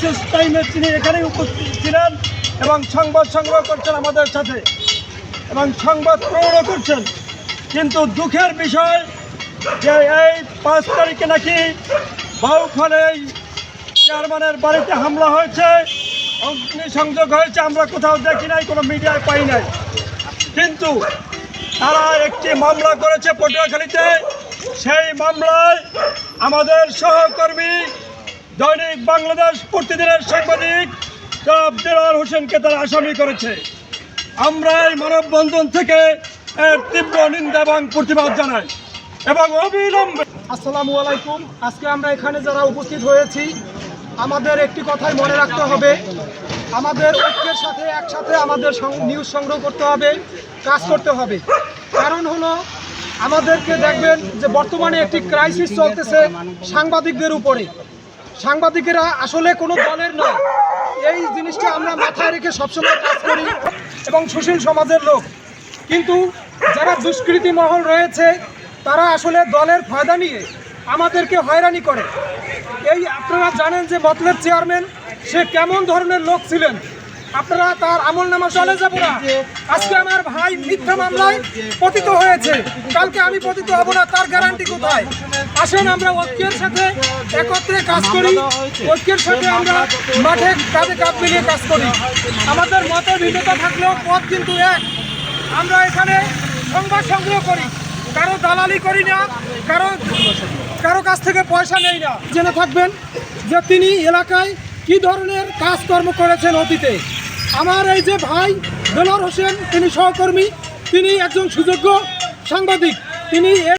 টাইমে তিনি এখানেই উপস্থিত ছিলেন এবং সংবাদ সংগ্রহ করছেন আমাদের সাথে। এবং সংবাদ প্রচারও করছেন। কিন্তু দুঃখের বিষয় যে এই পাঁচ তারিখে নাকি বাউখালে চেয়ারম্যানের বাড়িতে হামলা হয়েছে, অগ্নিসংযোগ হয়েছে, আমরা কোথাও দেখি নাই, কোনো মিডিয়ায় পাই নাই। কিন্তু তারা একটি মামলা করেছে পটুয়াখালীতে। সেই মামলায় আমাদের সহকর্মী দৈনিক বাংলাদেশ প্রতিদিনের সাংবাদিক জনাব দেলার হোসেনকে তারা আসামি করেছে। আমরা এই মানববন্ধন থেকে এর তীব্র নিন্দা এবং প্রতিবাদ জানাই এবং অবিলম্বে আসসালামু আলাইকুম। আজকে আমরা এখানে যারা উপস্থিত হয়েছি, আমাদের একটি কথাই মনে রাখতে হবে। আমাদের ঐক্যের সাথে একসাথে আমাদের নিউজ সংগ্রহ করতে হবে, কাজ করতে হবে। কারণ হলো, আমাদেরকে দেখবেন যে বর্তমানে একটি ক্রাইসিস চলতেছে সাংবাদিকদের উপরে। সাংবাদিকেরা আসলে কোনো দলের নয়। এই জিনিসটা আমরা মাথায় রেখে সবসময় কাজ করি এবং সুশীল সমাজের লোক। কিন্তু যারা দুষ্কৃতি মহল রয়েছে, তারা আসলে দলের ফায়দা নিয়ে আমাদেরকে হয়রানি করে। এই আপনারা জানেন যে মতলের চেয়ারম্যান, সে কেমন ধরনের লোক ছিলেন? আপনারা তার আমল নামা চলে যাব না। আজকে আমার ভাই মিথ্যা মামলায় পতিত হয়েছে। কালকে আমি পতিত হব না, তার গ্যারান্টি কোথায়? আসেন, আমরা ঐক্যের সাথে একত্রে কাজ করি। ঐক্যের সাথে আমরা মাঠে কাঁধে কাপ মিলিয়ে কাজ করি। আমাদের মতের ভিন্নতা থাকলেও পথ কিন্তু এক। আমরা এখানে সংবাদ সংগ্রহ করি। কারও দালালি করি না, কারও কারও কাছ থেকে পয়সা নেই না। জেনে থাকবেন যে তিনি এলাকায় কি ধরনের কাজকর্ম করেছেন অতীতে। আমার এই যে ভাই দেলোয়ার হোসেন তিনি সহকর্মী তিনি একজন সুযোগ্য সাংবাদিক তিনি